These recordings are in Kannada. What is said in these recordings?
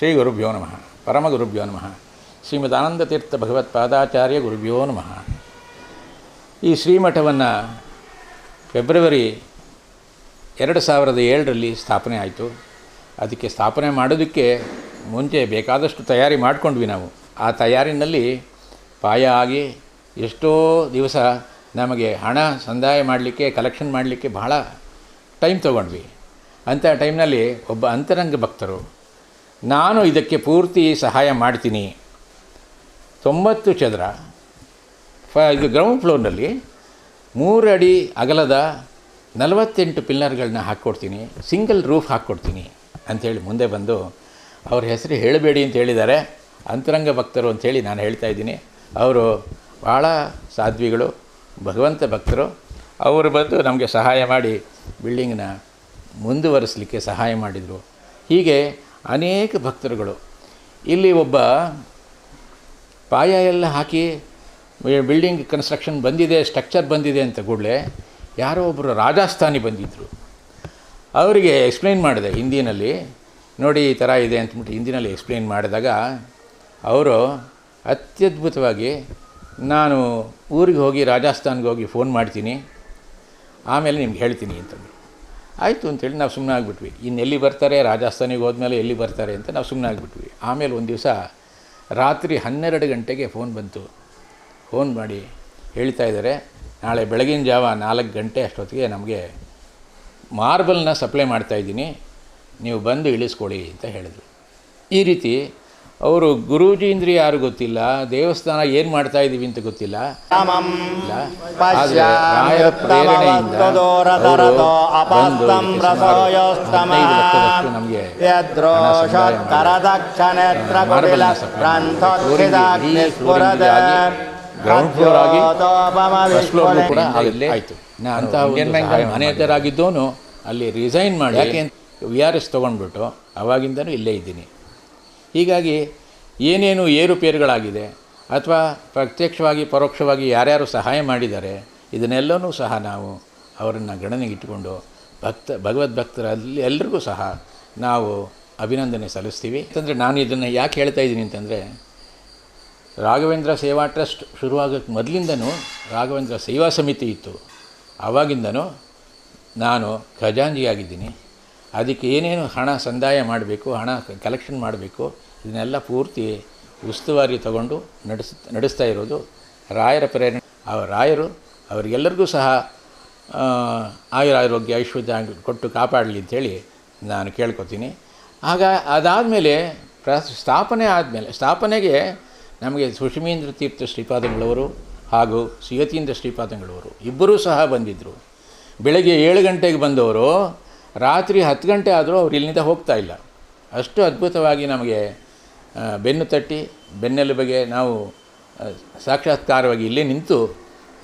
ಶ್ರೀ ಗುರುಭ್ಯೋ ನಮಃ. ಪರಮಗುರುಭ್ಯೋ ನಮಃ. ಶ್ರೀಮದ್ ಆನಂದತೀರ್ಥ ಭಗವತ್ಪಾದಾಚಾರ್ಯ ಗುರುಭ್ಯೋ ನಮಃ. ಈ ಶ್ರೀಮಠವನ್ನು ಫೆಬ್ರವರಿ ಎರಡು ಸಾವಿರದ ಏಳರಲ್ಲಿ ಸ್ಥಾಪನೆ ಆಯಿತು. ಅದಕ್ಕೆ ಸ್ಥಾಪನೆ ಮಾಡೋದಕ್ಕೆ ಮುಂಚೆ ಬೇಕಾದಷ್ಟು ತಯಾರಿ ಮಾಡಿಕೊಂಡ್ವಿ ನಾವು. ಆ ತಯಾರಿನಲ್ಲಿ ಪಾಯ ಆಗಿ ಎಷ್ಟೋ ದಿವಸ ನಮಗೆ ಹಣ ಸಂದಾಯ ಮಾಡಲಿಕ್ಕೆ ಕಲೆಕ್ಷನ್ ಮಾಡಲಿಕ್ಕೆ ಬಹಳ ಟೈಮ್ ತೊಗೊಂಡ್ವಿ. ಅಂಥ ಟೈಮ್ನಲ್ಲಿ ಒಬ್ಬ ಅಂತರಂಗ ಭಕ್ತರು ನಾನು ಇದಕ್ಕೆ ಪೂರ್ತಿ ಸಹಾಯ ಮಾಡ್ತೀನಿ. ತೊಂಬತ್ತು ಚದರ. ಫ ಇದು ಗ್ರೌಂಡ್ ಫ್ಲೋರ್ನಲ್ಲಿ ಮೂರು ಅಡಿ ಅಗಲದ ನಲವತ್ತೆಂಟು ಪಿಲ್ಲರ್ಗಳನ್ನ ಹಾಕ್ಕೊಡ್ತೀನಿ ಸಿಂಗಲ್ ರೂಫ್ ಹಾಕ್ಕೊಡ್ತೀನಿ ಅಂಥೇಳಿ ಮುಂದೆ ಬಂದು ಅವ್ರ ಹೆಸರು ಹೇಳಬೇಡಿ ಅಂತ ಹೇಳಿದ್ದಾರೆ. ಅಂತರಂಗ ಭಕ್ತರು ಅಂಥೇಳಿ ನಾನು ಹೇಳ್ತಾ ಇದ್ದೀನಿ. ಅವರು ಭಾಳ ಸಾಧ್ವಿಗಳು, ಭಗವಂತ ಭಕ್ತರು. ಅವರು ಬಂದು ನಮಗೆ ಸಹಾಯ ಮಾಡಿ ಬಿಲ್ಡಿಂಗ್ನ ಮುಂದುವರಿಸಲಿಕ್ಕೆ ಸಹಾಯ ಮಾಡಿದರು. ಹೀಗೆ ಅನೇಕ ಭಕ್ತರುಗಳು. ಇಲ್ಲಿ ಒಬ್ಬ ಪಾಯ ಎಲ್ಲ ಹಾಕಿ ಬಿಲ್ಡಿಂಗ್ ಕನ್ಸ್ಟ್ರಕ್ಷನ್ ಬಂದಿದೆ ಸ್ಟ್ರಕ್ಚರ್ ಬಂದಿದೆ ಅಂತ ಕೂಡಲೇ ಯಾರೋ ಒಬ್ಬರು ರಾಜಸ್ಥಾನಿ ಬಂದಿದ್ದರು ಅವರಿಗೆ ಎಕ್ಸ್ಪ್ಲೈನ್ ಮಾಡಿದೆ ಹಿಂದಿನಲ್ಲಿ. ನೋಡಿ ಈ ಥರ ಇದೆ ಅಂತಬಿಟ್ಟು ಹಿಂದಿನಲ್ಲಿ ಎಕ್ಸ್ಪ್ಲೈನ್ ಮಾಡಿದಾಗ ಅವರು ಅತ್ಯದ್ಭುತವಾಗಿ ನಾನು ಊರಿಗೆ ಹೋಗಿ ರಾಜಸ್ಥಾನ್ಗೆ ಹೋಗಿ ಫೋನ್ ಮಾಡ್ತೀನಿ, ಆಮೇಲೆ ನಿಮ್ಗೆ ಹೇಳ್ತೀನಿ ಅಂತಂದರು ಆಯಿತು ಅಂತೇಳಿ ನಾವು ಸುಮ್ಮನೆ ಆಗಿಬಿಟ್ವಿ. ಇನ್ನೆಲ್ಲಿ ಬರ್ತಾರೆ, ರಾಜಸ್ಥಾನಿಗೆ ಹೋದ್ಮೇಲೆ ಎಲ್ಲಿ ಬರ್ತಾರೆ ಅಂತ ನಾವು ಸುಮ್ಮನೆ ಆಗಿಬಿಟ್ವಿ. ಆಮೇಲೆ ಒಂದು ದಿವಸ ರಾತ್ರಿ ಹನ್ನೆರಡು ಗಂಟೆಗೆ ಫೋನ್ ಬಂತು. ಫೋನ್ ಮಾಡಿ ಹೇಳ್ತಾ ಇದ್ದಾರೆ ನಾಳೆ ಬೆಳಗಿನ ಜಾವ ನಾಲ್ಕು ಗಂಟೆ ಅಷ್ಟೊತ್ತಿಗೆ ನಮಗೆ ಮಾರ್ಬಲ್ನ ಸಪ್ಲೈ ಮಾಡ್ತಾಯಿದ್ದೀನಿ ನೀವು ಬಂದು ಇಳಿಸ್ಕೊಳ್ಳಿ ಅಂತ ಹೇಳಿದರು. ಈ ರೀತಿ ಅವರು ಗುರೂಜಿ ಅಂದ್ರೆ ಯಾರು ಗೊತ್ತಿಲ್ಲ ದೇವಸ್ಥಾನ ಏನು ಮಾಡ್ತಾ ಇದ್ದೀವಿ ಅಂತ ಗೊತ್ತಿಲ್ಲ. ನಮಗೆ ಗ್ರೌಂಡ್ ಫ್ಲೋರ್ ಆಗಿ ಫಸ್ಟ್ ಫ್ಲೋರ್ ಕೂಡ ಅಲ್ಲೇ ಆಯಿತು. ಅಂತ ಅಲ್ಲಿ ರಿಸೈನ್ ಮಾಡಿ ಯಾಕೆ ವಿ ಆರ್ ಎಸ್ ತಗೊಂಡ್ಬಿಟ್ಟು ಅವಾಗಿಂದನೂ ಇಲ್ಲೇ ಇದ್ದೀನಿ. ಹೀಗಾಗಿ ಏನೇನು ಏರುಪೇರುಗಳಾಗಿದೆ ಅಥವಾ ಪ್ರತ್ಯಕ್ಷವಾಗಿ, ಪರೋಕ್ಷವಾಗಿ ಯಾರ್ಯಾರು ಸಹಾಯ ಮಾಡಿದ್ದಾರೆ ಇದನ್ನೆಲ್ಲನೂ ಸಹ ನಾವು ಅವರನ್ನು ಗಣನೆಗೆ ಇಟ್ಟುಕೊಂಡು ಭಕ್ತ ಭಗವದ್ ಭಕ್ತರಲ್ಲಿ ಎಲ್ರಿಗೂ ಸಹ ನಾವು ಅಭಿನಂದನೆ ಸಲ್ಲಿಸ್ತೀವಿ. ಅಂತಂದರೆ ನಾನು ಇದನ್ನು ಯಾಕೆ ಹೇಳ್ತಾ ಇದ್ದೀನಿ ಅಂತಂದರೆ, ರಾಘವೇಂದ್ರ ಸೇವಾ ಟ್ರಸ್ಟ್ ಶುರುವಾಗೋಕ್ಕೆ ಮೊದಲಿಂದನೂ ರಾಘವೇಂದ್ರ ಸೇವಾ ಸಮಿತಿ ಇತ್ತು. ಆವಾಗಿಂದನೂ ನಾನು ಖಜಾಂಜಿಯಾಗಿದ್ದೀನಿ ಅದಕ್ಕೆ ಏನೇನು ಹಣ ಸಂದಾಯ ಮಾಡಬೇಕು, ಹಣ ಕಲೆಕ್ಷನ್ ಮಾಡಬೇಕು, ಇದನ್ನೆಲ್ಲ ಪೂರ್ತಿ ಉಸ್ತುವಾರಿ ತಗೊಂಡು ನಡೆಸ್, ನಡೆಸ್ತಾ ಇರೋದು ರಾಯರ ಪ್ರೇರಣೆ. ಆ ರಾಯರು ಅವರಿಗೆಲ್ಲರಿಗೂ ಸಹ ಆಯುರ ಆರೋಗ್ಯ ಐಶ್ವರ್ಯ ಕೊಟ್ಟು ಕಾಪಾಡಲಿ ಅಂಥೇಳಿ ನಾನು ಕೇಳ್ಕೊತೀನಿ. ಆಗ ಅದಾದಮೇಲೆ ಪ್ರ, ಸ್ಥಾಪನೆ ಆದಮೇಲೆ, ಸ್ಥಾಪನೆಗೆ ನಮಗೆ ಸುಷಮೀಂದ್ರ ತೀರ್ಥ ಶ್ರೀಪಾದಂಗಳವರು ಹಾಗೂ ಸುಯತೀಂದ್ರ ಶ್ರೀಪಾದಂಗಳವರು ಇಬ್ಬರೂ ಸಹ ಬಂದಿದ್ದರು ಬೆಳಗ್ಗೆ ಏಳು ಗಂಟೆಗೆ ಬಂದವರು ರಾತ್ರಿ ಹತ್ತು ಗಂಟೆ ಆದರೂ ಅವ್ರು ಇಲ್ಲಿಂದ ಹೋಗ್ತಾ ಇಲ್ಲ. ಅಷ್ಟು ಅದ್ಭುತವಾಗಿ ನಮಗೆ ಬೆನ್ನು ತಟ್ಟಿ, ಬೆನ್ನೆಲುಬಿಗೆ ನಾವು ಸಾಕ್ಷಾತ್ಕಾರವಾಗಿ ಇಲ್ಲೇ ನಿಂತು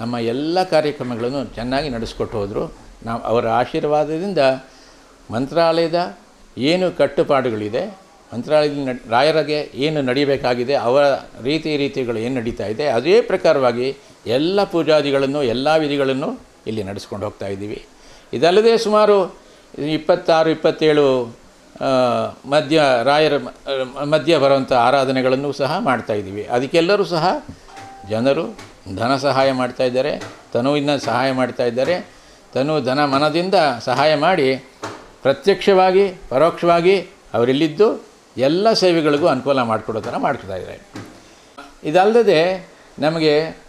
ನಮ್ಮ ಎಲ್ಲ ಕಾರ್ಯಕ್ರಮಗಳನ್ನು ಚೆನ್ನಾಗಿ ನಡೆಸ್ಕೊಟ್ಟು ಹೋದರು. ನಾವು ಅವರ ಆಶೀರ್ವಾದದಿಂದ ಮಂತ್ರಾಲಯದ ಏನು ಕಟ್ಟುಪಾಡುಗಳಿದೆ, ಮಂತ್ರಾಲಯದಲ್ಲಿ ರಾಯರಿಗೆ ಏನು ನಡೀಬೇಕಾಗಿದೆ, ಅವರ ರೀತಿ ರೀತಿಗಳು ಏನು ನಡೀತಾ ಇದೆ, ಅದೇ ಪ್ರಕಾರವಾಗಿ ಎಲ್ಲ ಪೂಜಾದಿಗಳನ್ನು, ಎಲ್ಲ ವಿಧಿಗಳನ್ನು ಇಲ್ಲಿ ನಡೆಸ್ಕೊಂಡು ಹೋಗ್ತಾ ಇದ್ದೀವಿ. ಇದಲ್ಲದೆ ಸುಮಾರು ಇಪ್ಪತ್ತಾರು, ಇಪ್ಪತ್ತೇಳು ಮಧ್ಯ, ರಾಯರ, ಮಧ್ಯ ಬರುವಂಥ ಆರಾಧನೆಗಳನ್ನು ಸಹ ಮಾಡ್ತಾ ಇದ್ದೀವಿ. ಅದಕ್ಕೆಲ್ಲರೂ ಸಹ ಜನರು ಧನ ಸಹಾಯ ಮಾಡ್ತಾ ಇದ್ದಾರೆ. ತನುವಿನ ಸಹಾಯ ಮಾಡ್ತಾ ಇದ್ದಾರೆ. ತನು ಧನ ಮನದಿಂದ ಸಹಾಯ ಮಾಡಿ ಪ್ರತ್ಯಕ್ಷವಾಗಿ, ಪರೋಕ್ಷವಾಗಿ ಅವರಿಲ್ಲಿದ್ದು ಎಲ್ಲ ಸೇವೆಗಳಿಗೂ ಅನುಕೂಲ ಮಾಡಿಕೊಡೋ ಥರ ಮಾಡ್ಕೊತಾ ಇದ್ದಾರೆ. ಇದಲ್ಲದೆ ನಮಗೆ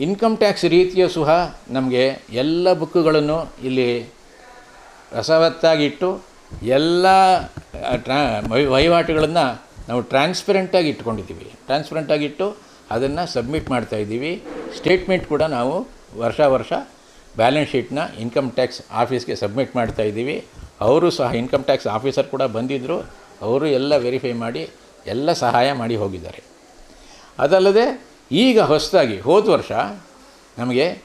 ಇನ್ಕಮ್ ಟ್ಯಾಕ್ಸ್ ರೀತಿಯ ಸಹ ನಮಗೆ ಎಲ್ಲ ಬುಕ್ಕುಗಳನ್ನು ಇಲ್ಲಿ ರಸವತ್ತಾಗಿಟ್ಟು ಎಲ್ಲ ಟ್ರಾ, ವಹಿ- ವಹಿವಾಟುಗಳನ್ನು ನಾವು ಟ್ರಾನ್ಸ್ಪರೆಂಟಾಗಿ ಇಟ್ಕೊಂಡಿದ್ದೀವಿ. ಟ್ರಾನ್ಸ್ಪರೆಂಟಾಗಿಟ್ಟು ಅದನ್ನು ಸಬ್ಮಿಟ್ ಮಾಡ್ತಾ ಇದ್ದೀವಿ. ಸ್ಟೇಟ್ಮೆಂಟ್ ಕೂಡ ನಾವು ವರ್ಷ ವರ್ಷ ಬ್ಯಾಲೆನ್ಸ್ ಶೀಟ್ನ ಇನ್ಕಮ್ ಟ್ಯಾಕ್ಸ್ ಆಫೀಸ್ಗೆ ಸಬ್ಮಿಟ್ ಮಾಡ್ತಾ ಇದ್ದೀವಿ. ಅವರು ಸಹ ಇನ್ಕಮ್ ಟ್ಯಾಕ್ಸ್ ಆಫೀಸರ್ ಕೂಡ ಬಂದಿದ್ದರು ಅವರು ಎಲ್ಲ ವೆರಿಫೈ ಮಾಡಿ ಎಲ್ಲ ಸಹಾಯ ಮಾಡಿ ಹೋಗಿದ್ದಾರೆ. ಅದಲ್ಲದೆ ಈಗ ಹೊಸದಾಗಿ ಹೋದ ವರ್ಷ ನಮಗೆ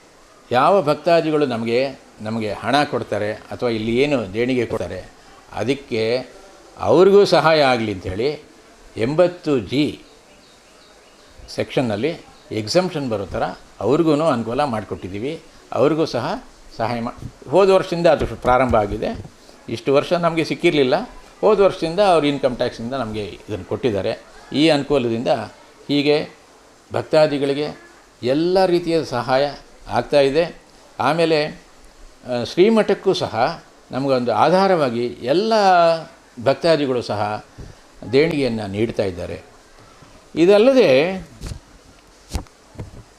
ಯಾವ ಭಕ್ತಾದಿಗಳು ನಮಗೆ ನಮಗೆ ಹಣ ಕೊಡ್ತಾರೆ ಅಥವಾ ಇಲ್ಲಿ ಏನು ದೇಣಿಗೆ ಕೊಡ್ತಾರೆ, ಅದಕ್ಕೆ ಅವ್ರಿಗೂ ಸಹಾಯ ಆಗಲಿ ಅಂಥೇಳಿ ಎಂಬತ್ತು ಜಿ ಸೆಕ್ಷನ್ನಲ್ಲಿ ಎಕ್ಸಮ್ಷನ್ ಬರೋ ಥರ ಅವ್ರಿಗೂ ಅನುಕೂಲ ಮಾಡಿಕೊಟ್ಟಿದ್ದೀವಿ. ಅವ್ರಿಗೂ ಸಹ ಸಹಾಯ ಮಾಡಿ ಹೋದ ವರ್ಷದಿಂದ ಅದು ಪ್ರಾರಂಭ ಆಗಿದೆ. ಇಷ್ಟು ವರ್ಷ ನಮಗೆ ಸಿಕ್ಕಿರಲಿಲ್ಲ. ಹೋದ ವರ್ಷದಿಂದ ಅವ್ರ ಇನ್ಕಮ್ ಟ್ಯಾಕ್ಸಿಂದ ನಮಗೆ ಇದನ್ನು ಕೊಟ್ಟಿದ್ದಾರೆ. ಈ ಅನುಕೂಲದಿಂದ ಹೀಗೆ ಭಕ್ತಾದಿಗಳಿಗೆ ಎಲ್ಲ ರೀತಿಯ ಸಹಾಯ ಆಗ್ತಾ ಇದೆ. ಆಮೇಲೆ ಶ್ರೀಮಠಕ್ಕೂ ಸಹ ನಮಗೊಂದು ಆಧಾರವಾಗಿ ಎಲ್ಲ ಭಕ್ತಾದಿಗಳು ಸಹ ದೇಣಿಗೆಯನ್ನು ನೀಡ್ತಾ ಇದ್ದಾರೆ. ಇದಲ್ಲದೆ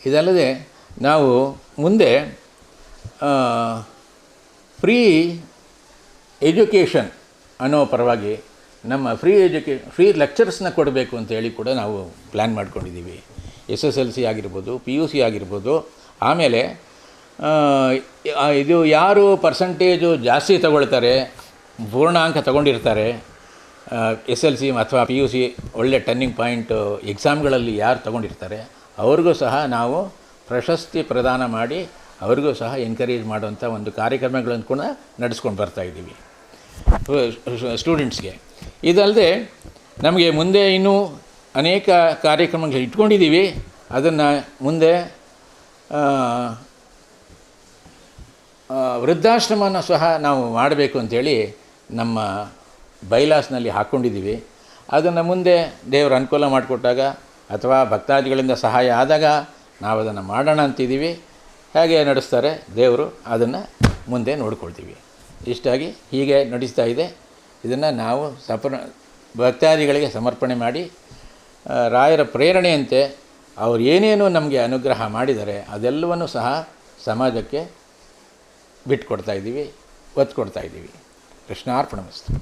ಇದಲ್ಲದೆ ನಾವು ಮುಂದೆ ಫ್ರೀ ಎಜುಕೇಷನ್ ಅನ್ನೋ ಪರವಾಗಿ ನಮ್ಮ ಫ್ರೀ ಎಜುಕೇ, ಫ್ರೀ ಲೆಕ್ಚರ್ಸ್ನ ಕೊಡಬೇಕು ಅಂತೇಳಿ ಕೂಡ ನಾವು ಪ್ಲ್ಯಾನ್ ಮಾಡ್ಕೊಂಡಿದ್ದೀವಿ. ಎಸ್ ಎಸ್ ಎಲ್ ಸಿ ಆಗಿರ್ಬೋದು, ಪಿ ಯು ಸಿ ಆಗಿರ್ಬೋದು, ಆಮೇಲೆ ಇದು ಯಾರು ಪರ್ಸಂಟೇಜು ಜಾಸ್ತಿ ತಗೊಳ್ತಾರೆ, ಪೂರ್ಣಾಂಕ ತಗೊಂಡಿರ್ತಾರೆ ಎಸ್ ಎಲ್ ಸಿ ಅಥವಾ ಪಿ ಯು ಸಿ ಒಳ್ಳೆ ಟರ್ನಿಂಗ್ ಪಾಯಿಂಟ್ ಎಕ್ಸಾಮ್ಗಳಲ್ಲಿ ಯಾರು ತಗೊಂಡಿರ್ತಾರೆ, ಅವ್ರಿಗೂ ಸಹ ನಾವು ಪ್ರಶಸ್ತಿ ಪ್ರದಾನ ಮಾಡಿ, ಅವ್ರಿಗೂ ಸಹ ಎನ್ಕರೇಜ್ ಮಾಡುವಂಥ ಒಂದು ಕಾರ್ಯಕ್ರಮಗಳನ್ನು ಕೂಡ ನಡೆಸ್ಕೊಂಡು ಬರ್ತಾ ಇದ್ದೀವಿ. ಸ್ಟೂಡೆಂಟ್ಸ್ಗೆ ಇದಲ್ಲದೆ ನಮಗೆ ಮುಂದೆ ಇನ್ನೂ ಅನೇಕ ಕಾರ್ಯಕ್ರಮಗಳು ಇಟ್ಕೊಂಡಿದ್ದೀವಿ. ಅದನ್ನು ಮುಂದೆ ವೃದ್ಧಾಶ್ರಮನ ಸಹ ನಾವು ಮಾಡಬೇಕು ಅಂಥೇಳಿ ನಮ್ಮ ಬೈಲಾಸ್ನಲ್ಲಿ ಹಾಕ್ಕೊಂಡಿದ್ದೀವಿ ಅದನ್ನು ಮುಂದೆ ದೇವರು ಅನುಕೂಲ ಮಾಡಿಕೊಟ್ಟಾಗ ಅಥವಾ ಭಕ್ತಾದಿಗಳಿಂದ ಸಹಾಯ ಆದಾಗ ನಾವು ಅದನ್ನು ಮಾಡೋಣ ಅಂತಿದ್ದೀವಿ. ಹೇಗೆ ನಡೆಸ್ತಾರೆ ದೇವರು, ಅದನ್ನು ಮುಂದೆ ನೋಡ್ಕೊಳ್ತೀವಿ. ಇಷ್ಟಾಗಿ ಹೀಗೆ ನಡೆಸ್ತಾ ಇದೆ. ಇದನ್ನು ನಾವು ಸಪರ್ ಭಕ್ತಾದಿಗಳಿಗೆ ಸಮರ್ಪಣೆ ಮಾಡಿ ರಾಯರ ಪ್ರೇರಣೆಯಂತೆ ಅವರು ಏನೇನು ನಮಗೆ ಅನುಗ್ರಹ ಮಾಡಿದರೆ ಅದೆಲ್ಲವನ್ನು ಸಹ ಸಮಾಜಕ್ಕೆ ಬಿಟ್ಕೊಡ್ತಾ ಇದ್ದೀವಿ ಒತ್ತು ಕೊಡ್ತಾ ಇದ್ದೀವಿ ಕೃಷ್ಣಾರ್ಪಣಮಸ್ತು